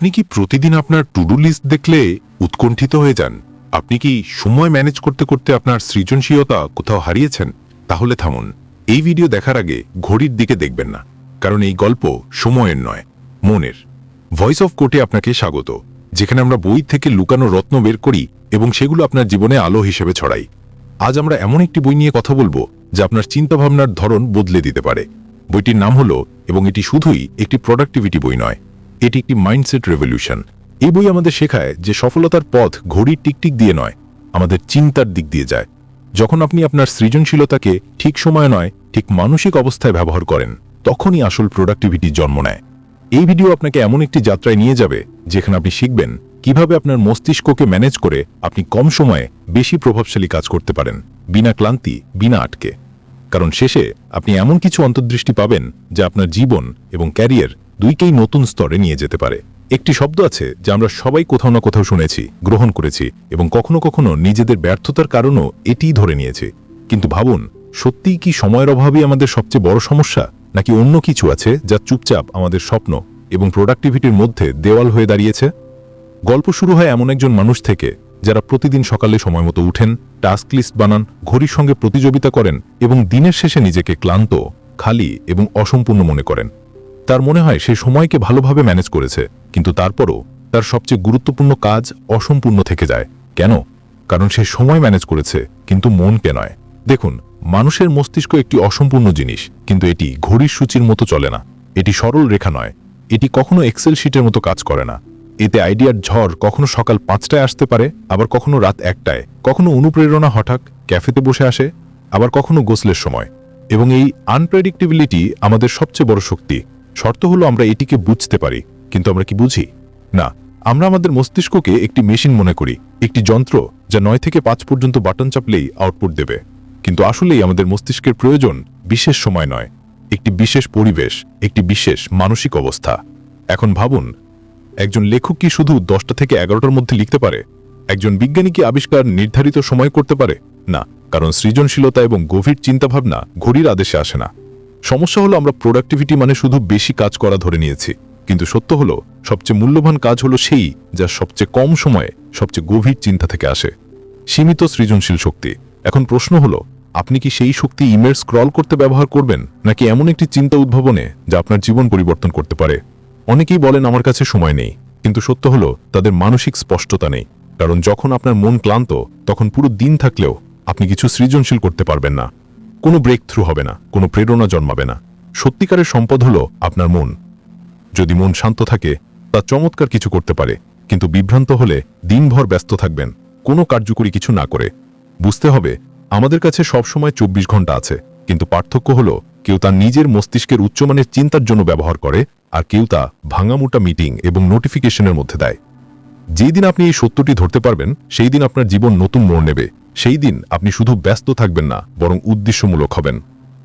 আপনি কি প্রতিদিন আপনার টুডু লিস্ট দেখলে উৎকণ্ঠিত হয়ে যান? আপনি কি সময় ম্যানেজ করতে করতে আপনার সৃজনশীলতা কোথাও হারিয়েছেন? তাহলে থামুন। এই ভিডিও দেখার আগে ঘড়ির দিকে দেখবেন না, কারণ এই গল্প সময়ের নয়, মনের। ভয়েস অফ কোর্টে আপনাকে স্বাগত, যেখানে আমরা বই থেকে লুকানো রত্ন বের করি এবং সেগুলো আপনার জীবনে আলো হিসেবে ছড়াই। আজ আমরা এমন একটি বই নিয়ে কথা বলব, যা আপনার চিন্তাভাবনার ধরন বদলে দিতে পারে। বইটির নাম হলো, এবং এটি শুধুই একটি প্রোডাক্টিভিটি বই নয় এটি একটি মাইন্ডসেট রেভলিউশন এই বই আমাদের শেখায় যে সফলতার পথ ঘড়ির টিকটিক দিয়ে নয়, আমাদের চিন্তার দিক দিয়ে যায়। যখন আপনি আপনার সৃজনশীলতাকে ঠিক সময় নয়, ঠিক মানসিক অবস্থায় ব্যবহার করেন, তখনই আসল প্রোডাক্টিভিটি জন্ম নেয়। এই ভিডিও আপনাকে এমন একটি যাত্রায় নিয়ে যাবে, যেখানে আপনি শিখবেন কীভাবে আপনার মস্তিষ্ককে ম্যানেজ করে আপনি কম সময়ে বেশি প্রভাবশালী কাজ করতে পারেন, বিনা ক্লান্তি, বিনা আটকে। কারণ শেষে আপনি এমন কিছু অন্তর্দৃষ্টি পাবেন যা আপনার জীবন এবং ক্যারিয়ার দুইকেই নতুন স্তরে নিয়ে যেতে পারে। একটি শব্দ আছে যা আমরা সবাই কোথাও না কোথাও শুনেছি, গ্রহণ করেছি এবং কখনো কখনো নিজেদের ব্যর্থতার কারণও এটিই ধরে নিয়েছি। কিন্তু ভাবুন, সত্যিই কি সময়ের অভাবই আমাদের সবচেয়ে বড় সমস্যা? নাকি অন্য কিছু আছে যা চুপচাপ আমাদের স্বপ্ন এবং প্রোডাক্টিভিটির মধ্যে দেওয়াল হয়ে দাঁড়িয়েছে? গল্প শুরু হয় এমন একজন মানুষ থেকে, যারা প্রতিদিন সকালে সময় মতো উঠেন, টাস্ক লিস্ট বানান, ঘড়ির সঙ্গে প্রতিযোগিতা করেন এবং দিনের শেষে নিজেকে ক্লান্ত, খালি এবং অসম্পূর্ণ মনে করেন। তার মনে হয় সে সময়কে ভালোভাবে ম্যানেজ করেছে, কিন্তু তারপরও তার সবচেয়ে গুরুত্বপূর্ণ কাজ অসম্পূর্ণ থেকে যায়। কেন? কারণ সে সময় ম্যানেজ করেছে, কিন্তু মনকে নয়। দেখুন, মানুষের মস্তিষ্ক একটি অসম্পূর্ণ জিনিস, কিন্তু এটি ঘড়ির সূচির মতো চলে না। এটি সরল রেখা নয়। এটি কখনো এক্সেল শিটের মতো কাজ করে না। এতে আইডিয়ার ঝড় কখনো সকাল পাঁচটায় আসতে পারে, আবার কখনো রাত একটায়। কখনো অনুপ্রেরণা হঠাৎ ক্যাফেতে বসে আসে, আবার কখনো গোসলের সময়। এবং এই আনপ্রেডিক্টেবিলিটি আমাদের সবচেয়ে বড় শক্তি। শর্ত হলো আমরা এটিকে বুঝতে পারি, কিন্তু আমরা কি বুঝি? না, আমরা আমাদের মস্তিষ্ককে একটি মেশিন মনে করি, একটি যন্ত্র যা নয় থেকে পাঁচ পর্যন্ত বাটন চাপলেই আউটপুট দেবে। কিন্তু আসলেই আমাদের মস্তিষ্কের প্রয়োজন বিশেষ সময় নয়, একটি বিশেষ পরিবেশ, একটি বিশেষ মানসিক অবস্থা। এখন ভাবুন, একজন লেখক কি শুধু দশটা থেকে এগারোটার মধ্যে লিখতে পারে? একজন বিজ্ঞানী কি আবিষ্কার নির্ধারিত সময় করতে পারে? না, কারণ সৃজনশীলতা এবং গভীর চিন্তাভাবনা ঘড়ির আদেশে আসে না। সমস্যা হলো আমরা প্রোডাক্টিভিটি মানে শুধু বেশি কাজ করা ধরে নিয়েছি। কিন্তু সত্য হলো, সবচেয়ে মূল্যবান কাজ হলো সেই যা সবচেয়ে কম সময়ে সবচেয়ে গভীর চিন্তা থেকে আসে। সীমিত সৃজনশীল শক্তি। এখন প্রশ্ন হলো, আপনি কি সেই শক্তি ইমেল স্ক্রল করতে ব্যবহার করবেন, নাকি এমন একটি চিন্তা উদ্ভাবনে যা আপনার জীবন পরিবর্তন করতে পারে? অনেকেই বলেন আমার কাছে সময় নেই, কিন্তু সত্য হলো, তাদের মানসিক স্পষ্টতা নেই। কারণ যখন আপনার মন ক্লান্ত, তখন পুরো দিন থাকলেও আপনি কিছু সৃজনশীল করতে পারবেন না। কোনো ব্রেক থ্রু হবে না, কোনো প্রেরণা জন্মাবে না। সত্যিকারের সম্পদ হলো আপনার মন। যদি মন শান্ত থাকে, তা চমৎকার কিছু করতে পারে, কিন্তু বিভ্রান্ত হলে দিনভর ব্যস্ত থাকবেন, কোনো কার্যকরী কিছু না করে। বুঝতে হবে, আমাদের কাছে সবসময় চব্বিশ ঘণ্টা আছে, কিন্তু পার্থক্য হলো কেউ তার নিজের মস্তিষ্কের উচ্চমানের চিন্তার জন্য ব্যবহার করে, আর কেউ তা ভাঙামোটা মিটিং এবং নোটিফিকেশনের মধ্যে দেয়। যেই দিন আপনি এই সত্যটি ধরতে পারবেন, সেই দিন আপনার জীবন নতুন মোড় নেবে। সেই দিন আপনি শুধু ব্যস্ত থাকবেন না, বরং উদ্দেশ্যমূলক হবেন।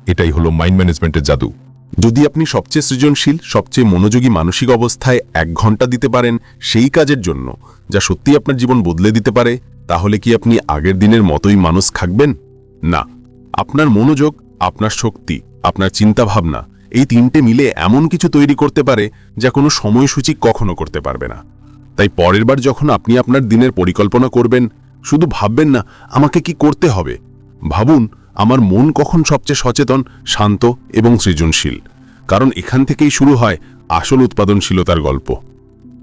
এটাই হলো মাইন্ড ম্যানেজমেন্টের জাদু। যদি আপনি সবচেয়ে সৃজনশীল, সবচেয়ে মনোযোগী মানসিক অবস্থায় এক ঘণ্টা দিতে পারেন সেই কাজের জন্য, যা সত্যি আপনার জীবন বদলে দিতে পারে, তাহলে কি আপনি আগের দিনের মতোই মানুষ থাকবেন? না। আপনার মনোযোগ, আপনার শক্তি, আপনার চিন্তাভাবনা, এই তিনটে মিলে এমন কিছু তৈরি করতে পারে, যা কোনো সময়সূচি কখনো করতে পারবে না। তাই পরের বার যখন আপনি আপনার দিনের পরিকল্পনা করবেন শুধু ভাববেন না, আমাকে কি করতে হবে? ভাবুন, আমার মন কখন সবচেয়ে সচেতন, শান্ত এবং সৃজনশীল। কারণ এখান থেকেই শুরু হয় আসল উৎপাদনশীলতার গল্প।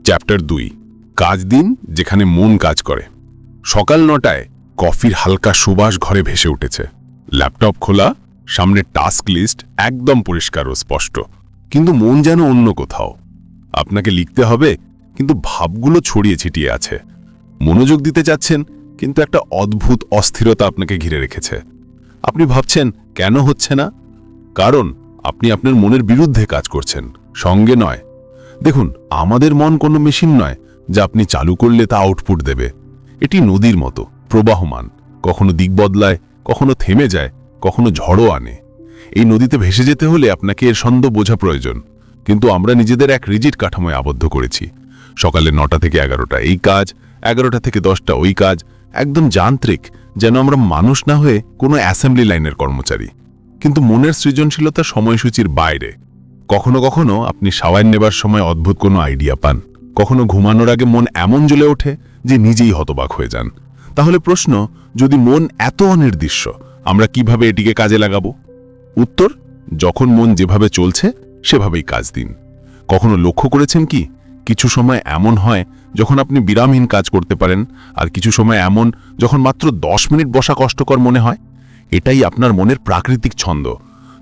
চ্যাপ্টার দুই। কাজ দিন যেখানে মন কাজ করে। সকাল নটায় কফির হালকা সুবাস ঘরে ভেসে উঠেছে। ল্যাপটপ খোলা, সামনে টাস্ক লিস্ট একদম পরিষ্কার ও স্পষ্ট। কিন্তু মন যেন অন্য কোথাও। আপনাকে লিখতে হবে, কিন্তু ভাবগুলো ছড়িয়ে ছিটিয়ে আছে। মনোযোগ দিতে চাচ্ছেন কিন্তু একটা অদ্ভুত অস্থিরতা আপনাকে ঘিরে রেখেছে। আপনি ভাবছেন, কেন হচ্ছে না? কারণ আপনি আপনার মনের বিরুদ্ধে কাজ করছেন, সঙ্গে নয়। দেখুন, আমাদের মন কোনো মেশিন নয় যা আপনি চালু করলে তা আউটপুট দেবে। এটি নদীর মতো, প্রবাহমান, কখনো দিক বদলায়, কখনো থেমে যায়, কখনো ঝড়ও আনে। এই নদীতে ভেসে যেতে হলে আপনাকে এর ছন্দ বোঝা প্রয়োজন, কিন্তু আমরা নিজেদের এক রিজিট কাঠামোয় আবদ্ধ করেছি। সকালে নটা থেকে এগারোটা এই কাজ, এগারোটা থেকে দশটা ওই কাজ একদম যান্ত্রিক, যেন আমরা মানুষ না হয়ে কোনো অ্যাসেম্বলি লাইনের কর্মচারী। কিন্তু মনের সৃজনশীলতা সময়সূচির বাইরে। কখনো কখনো আপনি সাওয়ার নেবার সময় অদ্ভুত কোনো আইডিয়া পান। কখনো ঘুমানোর আগে মন এমন জ্বলে ওঠে যে নিজেই হতবাক হয়ে যান। তাহলে প্রশ্ন, যদি মন এত অনির্দিষ্ট, আমরা কীভাবে এটিকে কাজে লাগাবো? উত্তর, যখন মন যেভাবে চলছে, সেভাবেই কাজ দিন। কখনো লক্ষ্য করেছেন কি? কিছু সময় এমন হয় যখন আপনি বিরামহীন কাজ করতে পারেন, আর কিছু সময় এমন যখন মাত্র দশ মিনিট বসা কষ্টকর মনে হয়। এটাই আপনার মনের প্রাকৃতিক ছন্দ।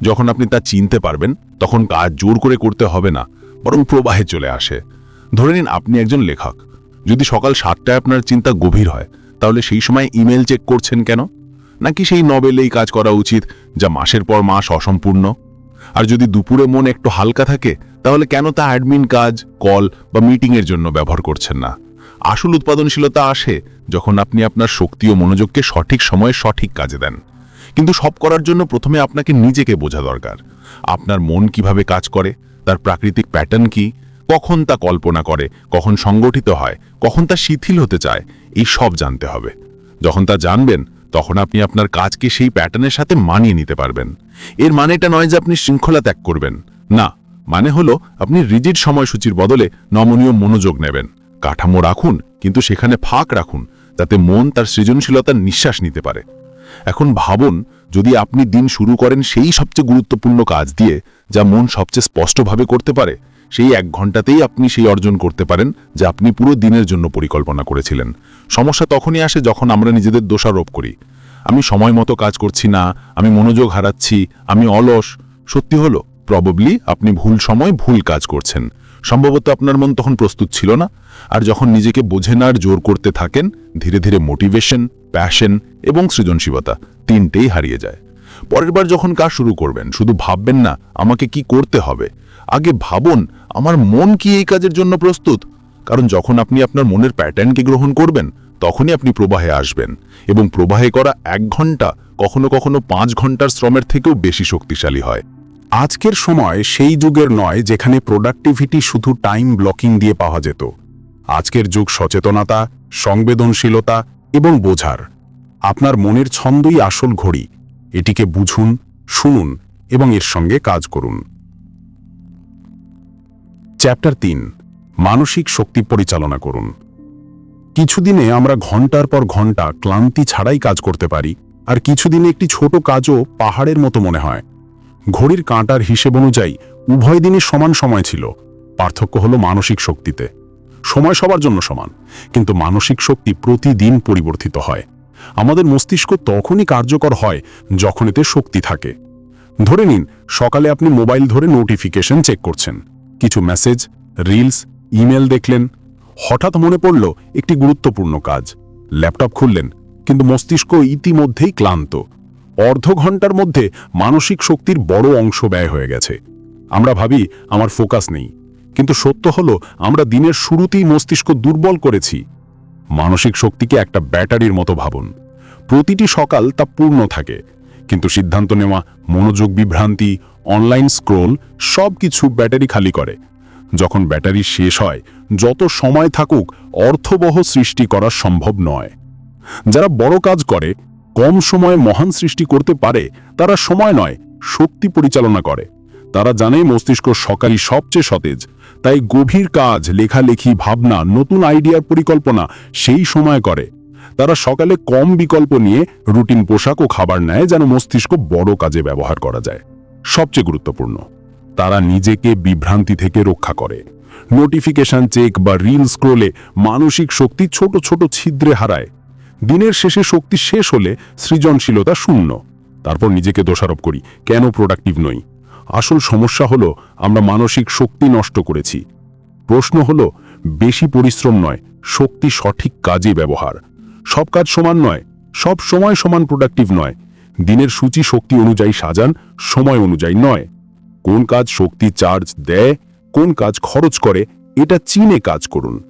যখন আপনি তা চিনতে পারবেন, তখন কাজ জোর করে করতে হবে না, বরং প্রবাহে চলে আসে। ধরে নিন আপনি একজন লেখক। যদি সকাল সাতটায় আপনার চিন্তা গভীর হয়, তাহলে সেই সময় ইমেল চেক করছেন কেন? নাকি সেই নবেলেই কাজ করা উচিত, যা মাসের পর মাস অসম্পূর্ণ? আর যদি দুপুরে মন একটু হালকা থাকে, তাহলে কেন তা অ্যাডমিন কাজ কল বা মিটিংয়ের জন্য ব্যবহার করছেন না? আসল উৎপাদনশীলতা আসে যখন আপনি আপনার শক্তি ও মনোযোগকে সঠিক সময়ে সঠিক কাজে দেন। কিন্তু সব করার জন্য প্রথমে আপনাকে নিজেকে বোঝা দরকার। আপনার মন কীভাবে কাজ করে, তার প্রাকৃতিক প্যাটার্ন কি, কখন তা কল্পনা করে, কখন সংগঠিত হয়, কখন তা শিথিল হতে চায়, এই সব জানতে হবে। যখন তা জানবেন তখন আপনি আপনার কাজকে সেই প্যাটার্নের সাথে মানিয়ে নিতে পারবেন। এর মানেটা নয় যে আপনি শৃঙ্খলা ত্যাগ করবেন। না মানে হলো আপনি রিজিড সময়সূচির বদলে নমনীয় মনোযোগ নেবেন। কাঠামো রাখুন, কিন্তু সেখানে ফাঁক রাখুন যাতে মন তার সৃজনশীলতার নিঃশ্বাস নিতে পারে। এখন ভাবুন, যদি আপনি দিন শুরু করেন সেই সবচেয়ে গুরুত্বপূর্ণ কাজ দিয়ে, যা মন সবচেয়ে স্পষ্টভাবে করতে পারে সেই এক ঘন্টাতেই আপনি সেই অর্জন করতে পারেন যা আপনি পুরো দিনের জন্য পরিকল্পনা করেছিলেন। সমস্যা তখনই আসে যখন আমরা নিজেদের দোষারোপ করি। আমি সময় মতো কাজ করছি না, আমি মনোযোগ হারাচ্ছি, আমি অলস। সত্যি হলো প্রবাবলি আপনি ভুল সময় ভুল কাজ করছেন। সম্ভবত আপনার মন তখন প্রস্তুত ছিল না। আর যখন নিজেকে বোঝেন আর জোর করতে থাকেন, ধীরে ধীরে মোটিভেশন প্যাশন এবং সৃজনশীলতা তিনটেই হারিয়ে যায়। পরের বার যখন কাজ শুরু করবেন, শুধু ভাববেন না, আমাকে কি করতে হবে? আগে ভাবুন, আমার মন কি এই কাজের জন্য প্রস্তুত? কারণ যখন আপনি আপনার মনের প্যাটার্নকে গ্রহণ করবেন, তখনই আপনি প্রবাহে আসবেন। এবং প্রবাহে করা এক ঘণ্টা কখনো কখনো পাঁচ ঘণ্টার শ্রমের থেকেও বেশি শক্তিশালী হয়। আজকের সময় সেই যুগের নয় যেখানে প্রোডাক্টিভিটি শুধু টাইম ব্লকিং দিয়ে পাওয়া যেত। আজকের যুগ সচেতনতা, সংবেদনশীলতা এবং বোঝার। আপনার মনের ছন্দই আসল ঘড়ি। এটিকে বুঝুন, শুনুন এবং এর সঙ্গে কাজ করুন। চ্যাপ্টার তিন, মানসিক শক্তি পরিচালনা করুন। কিছুদিনে আমরা ঘণ্টার পর ঘণ্টা ক্লান্তি ছাড়াই কাজ করতে পারি, আর কিছুদিনে একটি ছোট কাজও পাহাড়ের মতো মনে হয়। ঘড়ির কাঁটার হিসেব অনুযায়ী উভয় দিনই সমান সময় ছিল, পার্থক্য হলো মানসিক শক্তিতে। সময় সবার জন্য সমান, কিন্তু মানসিক শক্তি প্রতিদিন পরিবর্তিত হয়। আমাদের মস্তিষ্ক তখনই কার্যকর হয় যখন এতে শক্তি থাকে। ধরে নিন, সকালে আপনি মোবাইল ধরে নোটিফিকেশন চেক করছেন। কিছু মেসেজ রিলস ইমেল দেখলেন। হঠাৎ মনে পড়ল একটি গুরুত্বপূর্ণ কাজ। ল্যাপটপ খুললেন, কিন্তু মস্তিষ্ক ইতিমধ্যেই ক্লান্ত। অর্ধ ঘণ্টার মধ্যে মানসিক শক্তির বড় অংশ ব্যয় হয়ে গেছে। আমরা ভাবি, আমার ফোকাস নেই। কিন্তু সত্য হলো, আমরা দিনের শুরুতেই মস্তিষ্ক দুর্বল করেছি। মানসিক শক্তিকে একটা ব্যাটারির মতো ভাবুন। প্রতিটি সকাল তা পূর্ণ থাকে। কিন্তু সিদ্ধান্ত নেওয়া, মনোযোগ বিভ্রান্তি অনলাইন স্ক্রোল সব কিছু ব্যাটারি খালি করে। যখন ব্যাটারি শেষ হয়, যত সময় থাকুক, অর্থবহ সৃষ্টি করা সম্ভব নয়। যারা বড় কাজ করে, কম সময়ে মহান সৃষ্টি করতে পারে, তারা সময় নয়, শক্তি পরিচালনা করে। তারা জানে মস্তিষ্ক সকালই সবচেয়ে সতেজ। তাই গভীর কাজ, লেখালেখি, ভাবনা, নতুন আইডিয়ার পরিকল্পনা সেই সময় করে। তারা সকালে কম বিকল্প নিয়ে রুটিন পোশাক ও খাবার নেয় যেন মস্তিষ্ক বড় কাজে ব্যবহার করা যায়। সবচেয়ে গুরুত্বপূর্ণ, তারা নিজেকে বিভ্রান্তি থেকে রক্ষা করে। নোটিফিকেশন চেক বা রিল স্ক্রোলে মানসিক শক্তি ছোট ছোট ছিদ্রে হারায়। দিনের শেষে শক্তি শেষ হলে সৃজনশীলতা শূন্য। তারপর নিজেকে দোষারোপ করি, কেন প্রোডাক্টিভ নই? আসল সমস্যা হলো, আমরা মানসিক শক্তি নষ্ট করেছি। প্রশ্ন হলো, বেশি পরিশ্রম নয়, শক্তি সঠিক কাজে ব্যবহার। সব কাজ সমান নয়, সব সময় সমান প্রোডাক্টিভ নয়। দিনের সূচি শক্তি অনুযায়ী সাজান, সময় অনুযায়ী নয়। কোন কাজ শক্তি চার্জ দেয়, কোন কাজ খরচ করে, এটা চিনে কাজ করুন।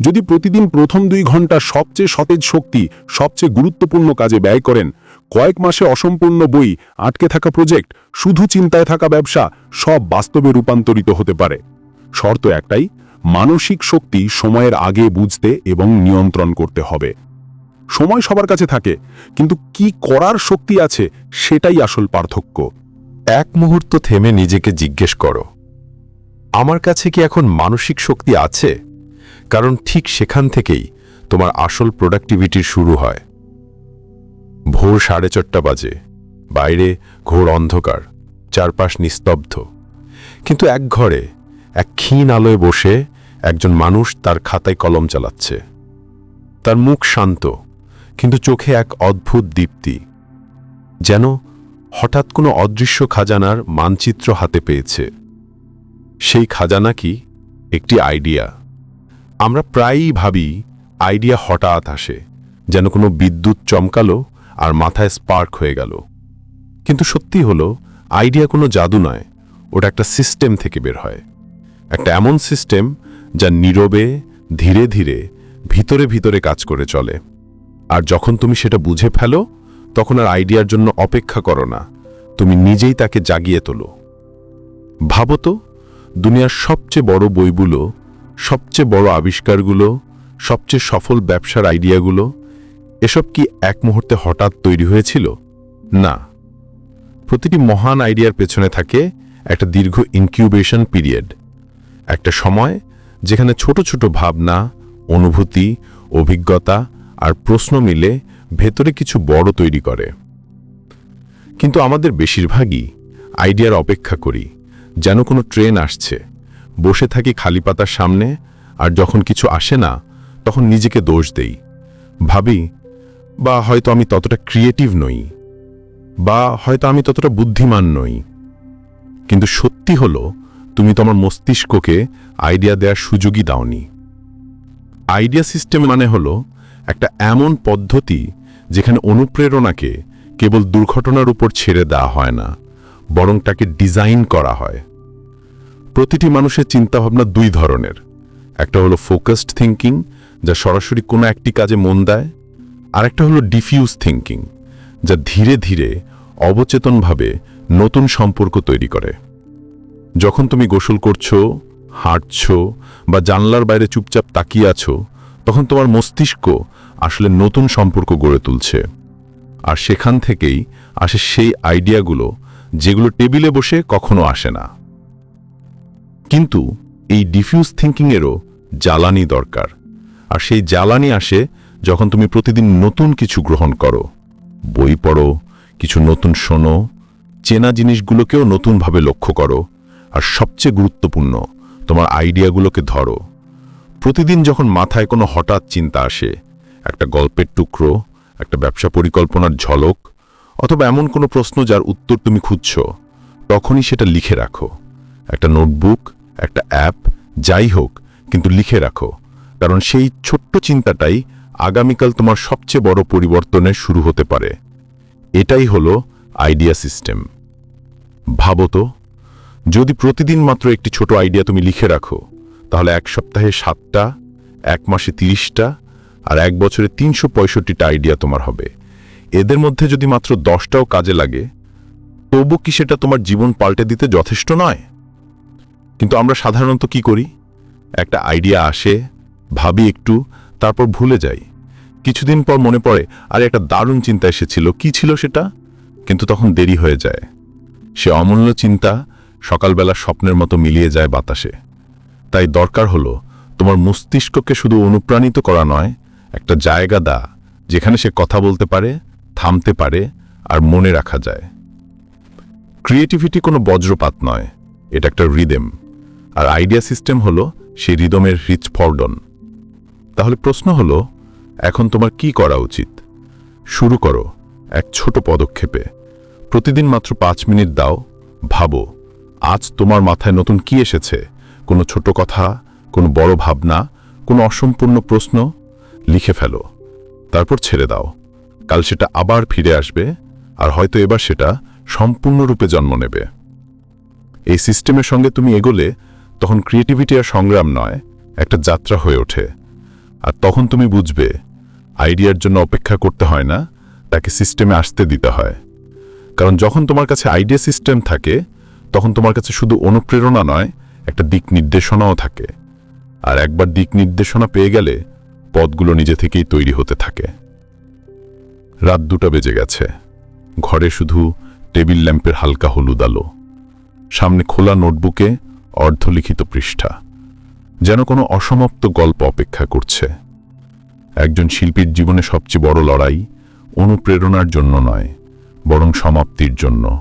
যদি প্রতিদিন প্রথম দুই ঘণ্টা সবচেয়ে সতেজ শক্তি, সবচেয়ে গুরুত্বপূর্ণ কাজে ব্যয় করেন, কয়েক মাসে অসম্পূর্ণ বই, আটকে থাকা প্রজেক্ট শুধু চিন্তায় থাকা ব্যবসা, সব বাস্তবে রূপান্তরিত হতে পারে। শর্ত একটাই, মানসিক শক্তি সময়ের আগে বুঝতে এবং নিয়ন্ত্রণ করতে হবে। সময় সবার কাছে থাকে, কিন্তু কি করার শক্তি আছে সেটাই আসল পার্থক্য। এক মুহূর্ত থেমে নিজেকে জিজ্ঞেস করো, আমার কাছে কি এখন মানসিক শক্তি আছে? কারণ ঠিক সেখান থেকেই তোমার আসল প্রোডাক্টিভিটির শুরু হয়। ভোর সাড়ে চারটা বাজে, বাইরে ঘোর অন্ধকার, চারপাশ নিস্তব্ধ। কিন্তু এক ঘরে, এক ক্ষীণ আলোয় বসে একজন মানুষ তার খাতায় কলম চালাচ্ছে। তার মুখ শান্ত কিন্তু চোখে এক অদ্ভুত দীপ্তি, যেন হঠাৎ কোনো অদৃশ্য খাজানার মানচিত্র হাতে পেয়েছে। সেই খাজানা কি? একটি আইডিয়া। আমরা প্রায়ই ভাবি আইডিয়া হঠাৎ আসে, যেন কোনো বিদ্যুৎ চমকালো আর মাথায় স্পার্ক হয়ে গেল। কিন্তু সত্যি হলো, আইডিয়া কোনো জাদু নয়, ওটা একটা সিস্টেম থেকে বের হয়। একটা এমন সিস্টেম যা নীরবে, ধীরে ধীরে, ভিতরে ভিতরে কাজ করে চলে। আর যখন তুমি সেটা বুঝে ফেলো, তখন আর আইডিয়ার জন্য অপেক্ষা করো না। তুমি নিজেই তাকে জাগিয়ে তোলো। ভাবো তো, দুনিয়ার সবচেয়ে বড় বইগুলো, সবচেয়ে বড় আবিষ্কারগুলো, সবচেয়ে সফল ব্যবসার আইডিয়াগুলো, এসব কি এক মুহূর্তে হঠাৎ তৈরি হয়েছিল? না। প্রতিটি মহান আইডিয়ার পেছনে থাকে একটা দীর্ঘ ইনকিউবেশন পিরিয়ড। একটা সময় যেখানে ছোট ছোট ভাবনা, অনুভূতি, অভিজ্ঞতা আর প্রশ্ন মিলে ভেতরে কিছু বড় তৈরি করে। কিন্তু আমাদের বেশিরভাগই আইডিয়ার অপেক্ষা করি, যেন কোনো ট্রেন আসছে। বসে থাকি খালি পাতার সামনে, আর যখন কিছু আসে না, তখন নিজেকে দোষ দেই। ভাবি, বা হয়তো আমি ততটা ক্রিয়েটিভ নই, বা হয়তো আমি ততটা বুদ্ধিমান নই। কিন্তু সত্যি হলো, তুমি তোমার মস্তিষ্ককে আইডিয়া দেওয়ার সুযোগই দাওনি। আইডিয়া সিস্টেম মানে হলো একটা এমন পদ্ধতি যেখানে অনুপ্রেরণাকে কেবল দুর্ঘটনার উপর ছেড়ে দেওয়া হয় না, বরং তাকে ডিজাইন করা হয়। প্রতিটি মানুষের চিন্তাভাবনা দুই ধরনের। একটা হলো ফোকাসড থিঙ্কিং যা সরাসরি কোনো একটি কাজে মন দেয় আর একটা হলো ডিফিউজ থিঙ্কিং যা ধীরে ধীরে অবচেতনভাবে নতুন সম্পর্ক তৈরি করে। যখন তুমি গোসল করছ, হাঁটছো বা জানলার বাইরে চুপচাপ তাকিয়ে আছো, তখন তোমার মস্তিষ্ক আসলে নতুন সম্পর্ক গড়ে তুলছে। আর সেখান থেকেই আসে সেই আইডিয়াগুলো যেগুলো টেবিলে বসে কখনো আসে না। কিন্তু এই ডিফিউজ থিঙ্কিংয়েরও জ্বালানি দরকার। আর সেই জ্বালানি আসে যখন তুমি প্রতিদিন নতুন কিছু গ্রহণ করো। বই পড়ো, কিছু নতুন শোনো, চেনা জিনিসগুলোকেও নতুনভাবে লক্ষ্য করো। আর সবচেয়ে গুরুত্বপূর্ণ, তোমার আইডিয়াগুলোকে ধরো। প্রতিদিন যখন মাথায় কোনো হঠাৎ চিন্তা আসে একটা গল্পের টুকরো, একটা ব্যবসা পরিকল্পনার ঝলক, অথবা এমন কোনো প্রশ্ন যার উত্তর তুমি খুঁজছ, তখনই সেটা লিখে রাখো। একটা নোটবুক, একটা অ্যাপ, যাই হোক, কিন্তু লিখে রাখো, কারণ সেই ছোট্ট চিন্তাটাই আগামীকাল তোমার সবচেয়ে বড় পরিবর্তনের শুরু হতে পারে। এটাই হলো আইডিয়া সিস্টেম। ভাবো তো, যদি প্রতিদিন মাত্র একটি ছোট আইডিয়া তুমি লিখে রাখো, তাহলে এক সপ্তাহে সাতটা, এক মাসে তিরিশটা আর এক বছরে তিনশো পঁয়ষট্টিটা আইডিয়া তোমার হবে। এদের মধ্যে যদি মাত্র দশটাও কাজে লাগে, তবু কি সেটা তোমার জীবন পাল্টে দিতে যথেষ্ট নয়? কিন্তু আমরা সাধারণত কি করি? একটা আইডিয়া আসে, ভাবি একটু, তারপর ভুলে যাই। কিছুদিন পর মনে পড়ে, আরে একটা দারুণ চিন্তা এসেছিল, কি ছিল সেটা? কিন্তু তখন দেরি হয়ে যায়। সে অমূল্য চিন্তা সকালবেলা স্বপ্নের মতো মিলিয়ে যায় বাতাসে। তাই দরকার হলো, তোমার মস্তিষ্ককে শুধু অনুপ্রাণিত করা নয় একটা জায়গা দা, যেখানে সে কথা বলতে পারে, থামতে পারে, আর মনে রাখা যায়। ক্রিয়েটিভিটি কোনো বজ্রপাত নয়, এটা একটা রিদেম আর আইডিয়া সিস্টেম হলো সেই রিদমের হৃৎস্পর্দন তাহলে প্রশ্ন হলো, এখন তোমার কি করা উচিত? শুরু করো, এক ছোট পদক্ষেপে। প্রতিদিন মাত্র পাঁচ মিনিট দাও, ভাবো, আজ তোমার মাথায় নতুন কি এসেছে? কোনো ছোট কথা, কোনো বড় ভাবনা, কোনো অসম্পূর্ণ প্রশ্ন? লিখে ফেলো। তারপর ছেড়ে দাও। কাল সেটা আবার ফিরে আসবে, আর হয়তো এবার সেটা সম্পূর্ণরূপে জন্ম নেবে। এই সিস্টেমের সঙ্গে তুমি এগোলে তখন ক্রিয়েটিভিটি আর সংগ্রাম নয়, একটা যাত্রা হয়ে ওঠে। আর তখন তুমি বুঝবে, আইডিয়ার জন্য অপেক্ষা করতে হয় না, তাকে সিস্টেমে আসতে দিতে হয়। কারণ যখন তোমার কাছে আইডিয়া সিস্টেম থাকে, তখন তোমার কাছে শুধু অনুপ্রেরণা নয়, একটা দিক নির্দেশনাও থাকে। আর একবার দিক নির্দেশনা পেয়ে গেলে পথগুলো নিজে থেকেই তৈরি হতে থাকে। রাত দুটা বেজে গেছে। ঘরে শুধু টেবিল ল্যাম্পের হালকা হলুদ আলো। সামনে খোলা নোটবুকে অর্ধলিখিত পৃষ্ঠা। যেন কোনো অসমাপ্ত গল্প অপেক্ষা করছে। একজন শিল্পীর জীবনে সবচেয়ে বড় লড়াই অনুপ্রেরণার জন্য নয়, বরং সমাপ্তির জন্য।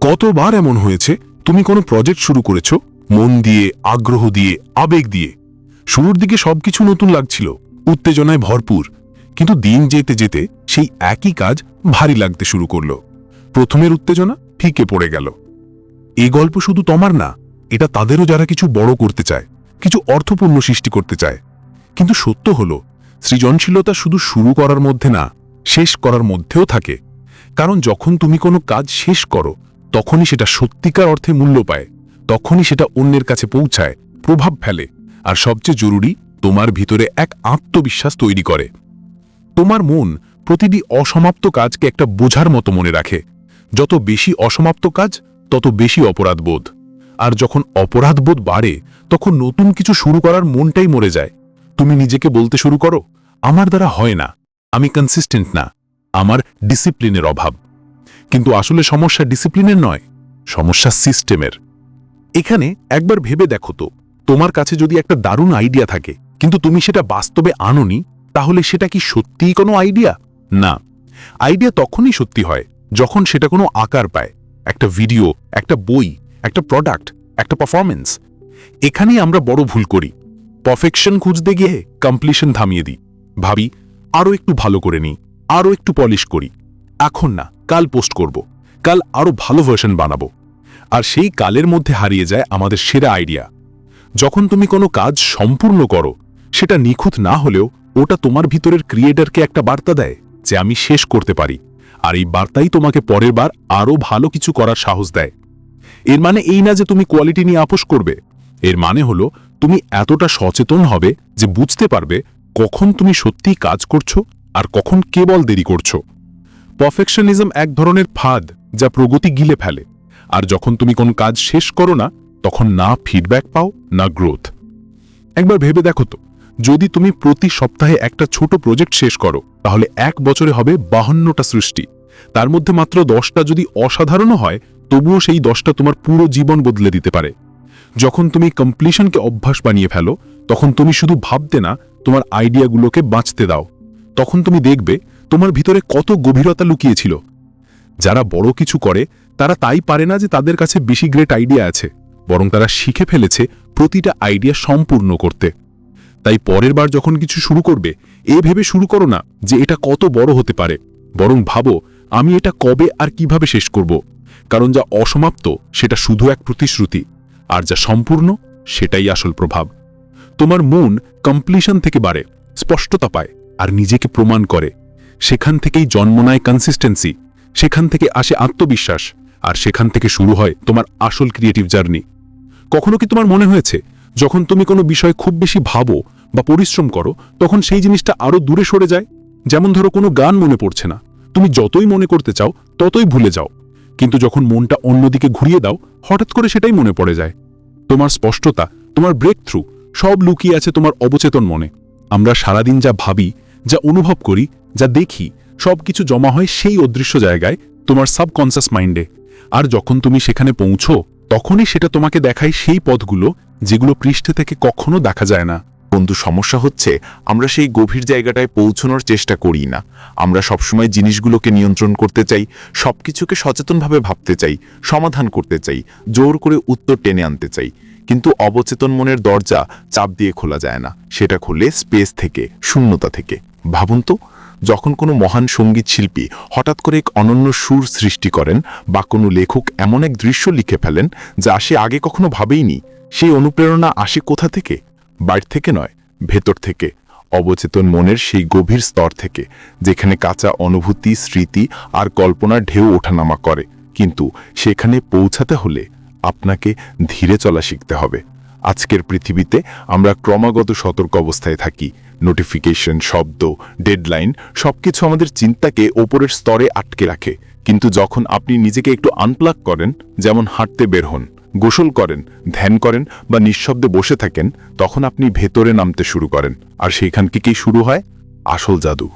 কতবার এমন হয়েছে? তুমি কোনো প্রজেক্ট শুরু করেছ? মন দিয়ে, আগ্রহ দিয়ে, আবেগ দিয়ে। শুরুর দিকে সবকিছু নতুন লাগছিল। উত্তেজনায় ভরপুর। কিন্তু দিন যেতে যেতে সেই একই কাজ ভারী লাগতে শুরু করল। প্রথমের উত্তেজনা ফিকে পড়ে গেল। এই গল্প শুধু তোমার না, এটা তাদেরও যারা কিছু বড় করতে চায়, কিছু অর্থপূর্ণ সৃষ্টি করতে চায়। কিন্তু সত্য হলো, সৃজনশীলতা শুধু শুরু করার মধ্যে না, শেষ করার মধ্যেও থাকে। কারণ যখন তুমি কোনো কাজ শেষ করো, তখনই সেটা সত্যিকার অর্থে মূল্য পায়, তখনই সেটা অন্যের কাছে পৌঁছায়, প্রভাব ফেলে, আর সবচেয়ে জরুরি তোমার ভিতরে এক আত্মবিশ্বাস তৈরি করে। তোমার মন প্রতিটি অসমাপ্ত কাজকে একটা বোঝার মতো মনে রাখে। যত বেশি অসমাপ্ত কাজ, তত বেশি অপরাধবোধ। আর যখন অপরাধবোধ বাড়ে, তখন নতুন কিছু শুরু করার মনটাই মরে যায়। তুমি নিজেকে বলতে শুরু করো, আমার দ্বারা হয় না, আমি কনসিস্টেন্ট না, আমার ডিসিপ্লিনের অভাব। কিন্তু আসলে সমস্যা ডিসিপ্লিনের নয়, সমস্যা সিস্টেমের এখানে একবার ভেবে দেখো তো, তোমার কাছে যদি একটা দারুণ আইডিয়া থাকে কিন্তু তুমি সেটা বাস্তবে আনোনি, তাহলে সেটা কি সত্যিই কোনো আইডিয়া না। আইডিয়া তখনই সত্যি হয় যখন সেটা কোনো আকার পায়। একটা ভিডিও একটা বই, একটা প্রোডাক্ট একটা পারফরমেন্স এখানেই আমরা বড় ভুল করি। পারফেকশন খুঁজতে গিয়ে কমপ্লিশন থামিয়ে দিই। ভাবি আরও একটু ভালো করে নিই আরও একটু পলিশ করি। এখন না, কাল পোস্ট করব। কাল আরও ভালো ভার্সন বানাবো। আর সেই কালের মধ্যে হারিয়ে যায় আমাদের সেরা আইডিয়া যখন তুমি কোনো কাজ সম্পূর্ণ করো সেটা নিখুঁত না হলেও ওটা তোমার ভিতরের ক্রিয়েটারকে একটা বার্তা দেয় যে আমি শেষ করতে পারি। আর এই বার্তাই তোমাকে পরের বার আরও ভালো কিছু করার সাহস দেয়। এর মানে এই না যে তুমি কোয়ালিটি নিয়ে আপোষ করবে। এর মানে হলো তুমি এতটা সচেতন হবে যে বুঝতে পারবে কখন তুমি সত্যিই কাজ করছ আর কখন কেবল দেরি করছ। পারফেকশনিজম এক ধরনের ফাঁদ যা প্রগতি গিলে ফেলে। আর যখন তুমি কোন কাজ শেষ করো না, তখন না ফিডব্যাক পাও, না গ্রোথ একবার ভেবে দেখো তো। যদি তুমি প্রতি সপ্তাহে একটা ছোট প্রজেক্ট শেষ করো, তাহলে এক বছরে হবে বাহান্নটা সৃষ্টি। তার মধ্যে মাত্র দশটা যদি অসাধারণও হয়, তবুও সেই দশটা তোমার পুরো জীবন বদলে দিতে পারে। যখন তুমি কমপ্লিশনকে অভ্যাস বানিয়ে ফেলো, তখন তুমি শুধু ভাবতে না, তোমার আইডিয়াগুলোকে বাঁচতে দাও। তখন তুমি দেখবে, তোমার ভিতরে কত গভীরতা লুকিয়েছিল। যারা বড় কিছু করে, তারা তাই পারে না যে তাদের কাছে বেশি গ্রেট আইডিয়া আছে, বরং তারা শিখে ফেলেছে প্রতিটা আইডিয়া সম্পূর্ণ করতে। তাই পরের বার যখন কিছু শুরু করবে, এ ভেবে শুরু করো না যে এটা কত বড় হতে পারে, বরং ভাবো আমি এটা কবে আর কীভাবে শেষ করব। কারণ যা অসমাপ্ত, সেটা শুধু এক প্রতিশ্রুতি, আর যা সম্পূর্ণ, সেটাই আসল প্রভাব। তোমার মন কমপ্লিশন থেকে বাড়ে, স্পষ্টতা পায়, আর নিজেকে প্রমাণ করে। সেখান থেকেই জন্ম নেয় কনসিস্টেন্সি সেখান থেকে আসে আত্মবিশ্বাস, আর সেখান থেকে শুরু হয় তোমার আসল ক্রিয়েটিভ জার্নি কখনো কি তোমার মনে হয়েছে যখন তুমি কোনো বিষয়ে খুব বেশি ভাবো বা পরিশ্রম করো, তখন সেই জিনিসটা আরও দূরে সরে যায়। যেমন ধরো কোনো গান মনে পড়ছে না। তুমি যতই মনে করতে চাও, ততই ভুলে যাও। কিন্তু যখন মনটা অন্যদিকে ঘুরিয়ে দাও, হঠাৎ করে সেটাই মনে পড়ে যায়। তোমার স্পষ্টতা, তোমার ব্রেক থ্রু সব লুকিয়ে আছে তোমার অবচেতন মনে। আমরা সারাদিন যা ভাবি, যা অনুভব করি, যা দেখি সব কিছু জমা হয় সেই অদৃশ্য জায়গায়, তোমার সাবকনসিয়াস মাইন্ডে আর যখন তুমি সেখানে পৌঁছো তখনই সেটা তোমাকে দেখায় সেই পথগুলো যেগুলো পৃষ্ঠে থেকে কখনো দেখা যায় না। বন্ধু, সমস্যা হচ্ছে আমরা সেই গভীর জায়গাটায় পৌঁছানোর চেষ্টা করি না। আমরা সবসময় জিনিসগুলোকে নিয়ন্ত্রণ করতে চাই, সবকিছুকে সচেতনভাবে ভাবতে চাই, সমাধান করতে চাই, জোর করে উত্তর টেনে আনতে চাই। কিন্তু অবচেতন মনের দরজা চাপ দিয়ে খোলা যায় না। সেটা খোলে স্পেস থেকে, শূন্যতা থেকে। ভাবুন তো যখন কোনো মহান সংগীত শিল্পী হঠাৎ করে এক অনন্য সুর সৃষ্টি করেন বা কোনো লেখক এমন এক দৃশ্য লিখে ফেলেন যা সে আগে কখনো ভাবেইনি, সেই অনুপ্রেরণা আসে কোথা থেকে? বাইর থেকে নয়, ভেতর থেকে, অবচেতন মনের সেই গভীর স্তর থেকে, যেখানে কাঁচা অনুভূতি, স্মৃতি আর কল্পনার ঢেউ ওঠানামা করে। কিন্তু সেখানে পৌঁছাতে হলে আপনাকে ধীরে চলা শিখতে হবে। আজকের পৃথিবীতে আমরা ক্রমাগত সতর্ক অবস্থায় থাকি। নোটিফিকেশন শব্দ ডেডলাইন সবকিছু আমাদের চিন্তাকে ওপরের স্তরে আটকে রাখে। কিন্তু যখন আপনি নিজেকে একটু আনপ্লাগ করেন, যেমন হাঁটতে বের হন, গোসল করেন, ধ্যান করেন বা নিঃশব্দে বসে থাকেন, তখন আপনি ভেতরে নামতে শুরু করেন। আর সেইখান থেকেই শুরু হয় আসল জাদু।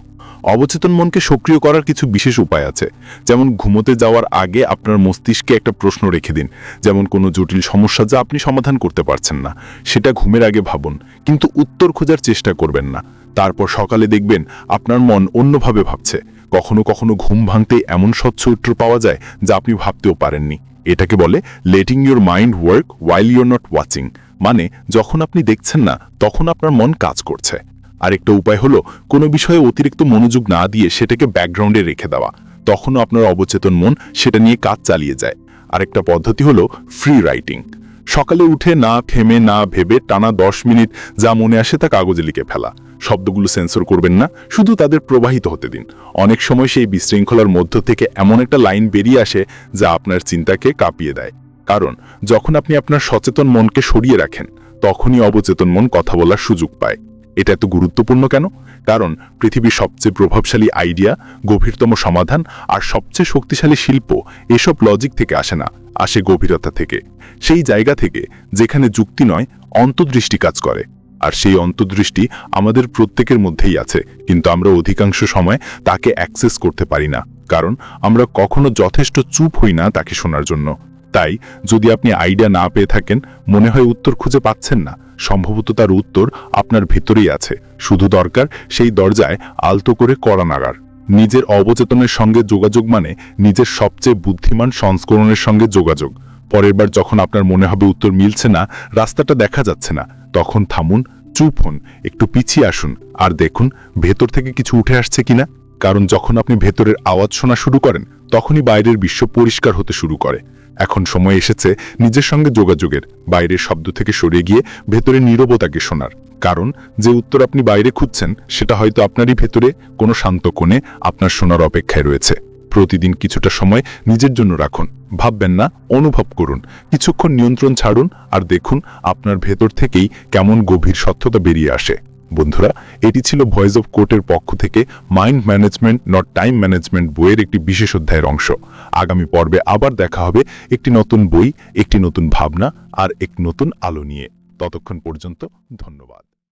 অবচেতন মনকে সক্রিয় করার কিছু বিশেষ উপায় আছে। যেমন ঘুমোতে যাওয়ার আগে আপনার মস্তিষ্কে একটা প্রশ্ন রেখে দিন, যেমন কোনো জটিল সমস্যা যা আপনি সমাধান করতে পারছেন না। সেটা ঘুমের আগে ভাবুন, কিন্তু উত্তর খোঁজার চেষ্টা করবেন না। তারপর সকালে দেখবেন আপনার মন অন্যভাবে ভাবছে। কখনো কখনো ঘুম ভাঙতে এমন স্বচ্ছ উত্তর পাওয়া যায় যা আপনি ভাবতেও পারেননি। এটাকে বলে letting your mind work while you're not watching মানে যখন আপনি দেখছেন না, তখন আপনার মন কাজ করছে। আরেকটা উপায় হলো, কোনো বিষয়ে অতিরিক্ত মনোযোগ না দিয়ে সেটাকে ব্যাকগ্রাউন্ডে রেখে দেওয়া। তখনও আপনার অবচেতন মন সেটা নিয়ে কাজ চালিয়ে যায়। আরেকটা পদ্ধতি হলো ফ্রি রাইটিং সকালে উঠে না থেমে না ভেবে টানা দশ মিনিট যা মনে আসে তা কাগজে লিখে ফেলা। শব্দগুলো সেন্সর করবেন না, শুধু তাদের প্রবাহিত হতে দিন। অনেক সময় সেই বিশৃঙ্খলার মধ্য থেকে এমন একটা লাইন বেরিয়ে আসে যা আপনার চিন্তাকে কাঁপিয়ে দেয়। কারণ, যখন আপনি আপনার সচেতন মনকে সরিয়ে রাখেন, তখনই অবচেতন মন কথা বলার সুযোগ পায়। এটা এত গুরুত্বপূর্ণ কেন? কারণ পৃথিবীর সবচেয়ে প্রভাবশালী আইডিয়া, গভীরতম সমাধান আর সবচেয়ে শক্তিশালী শিল্প এসব লজিক থেকে আসে না, আসে গভীরতা থেকে। সেই জায়গা থেকে যেখানে যুক্তি নয়, অন্তর্দৃষ্টি কাজ করে। আর সেই অন্তর্দৃষ্টি আমাদের প্রত্যেকের মধ্যেই আছে, কিন্তু আমরা অধিকাংশ সময় তাকে অ্যাক্সেস করতে পারি না, কারণ আমরা কখনো যথেষ্ট চুপ হই না তাকে শোনার জন্য। তাই যদি আপনি আইডিয়া না পেয়ে থাকেন, মনে হয় উত্তর খুঁজে পাচ্ছেন না। সম্ভবত তার উত্তর আপনার ভেতরেই আছে। শুধু দরকার সেই দরজায় আলতো করে কড়া নাগার নিজের অবচেতনের সঙ্গে যোগাযোগ মানে নিজের সবচেয়ে বুদ্ধিমান সংস্করণের সঙ্গে যোগাযোগ। পরের বার যখন আপনার মনে হবে উত্তর মিলছে না, রাস্তাটা দেখা যাচ্ছে না, তখন থামুন, চুপ হন, একটু পিছিয়ে আসুন, আর দেখুন ভেতর থেকে কিছু উঠে আসছে কিনা। কারণ যখন আপনি ভেতরের আওয়াজ শোনা শুরু করেন, তখনই বাইরের বিশ্ব পরিষ্কার হতে শুরু করে। এখন সময় এসেছে নিজের সঙ্গে যোগাযোগের, বাইরের শব্দ থেকে সরে গিয়ে ভেতরে নীরবতাকে শোনার। কারণ, যে উত্তর আপনি বাইরে খুঁজছেন, সেটা হয়তো আপনারই ভেতরে কোনো শান্ত কোণে আপনার শোনার অপেক্ষায় রয়েছে। প্রতিদিন কিছুটা সময় নিজের জন্য রাখুন। ভাববেন না, অনুভব করুন। কিছুক্ষণ নিয়ন্ত্রণ ছাড়ুন আর দেখুন আপনার ভেতর থেকেই কেমন গভীর সত্যতা বেরিয়ে আসে। বন্ধুরা, এটি ছিল ভয়েস অফ কোর্টের পক্ষ থেকে mind management not time management বইয়ের একটি বিশেষ অধ্যায়ের অংশ। আগামী পর্বে আবার দেখা হবে একটি নতুন বই, একটি নতুন ভাবনা আর এক নতুন আলো নিয়ে। ততক্ষণ পর্যন্ত ধন্যবাদ।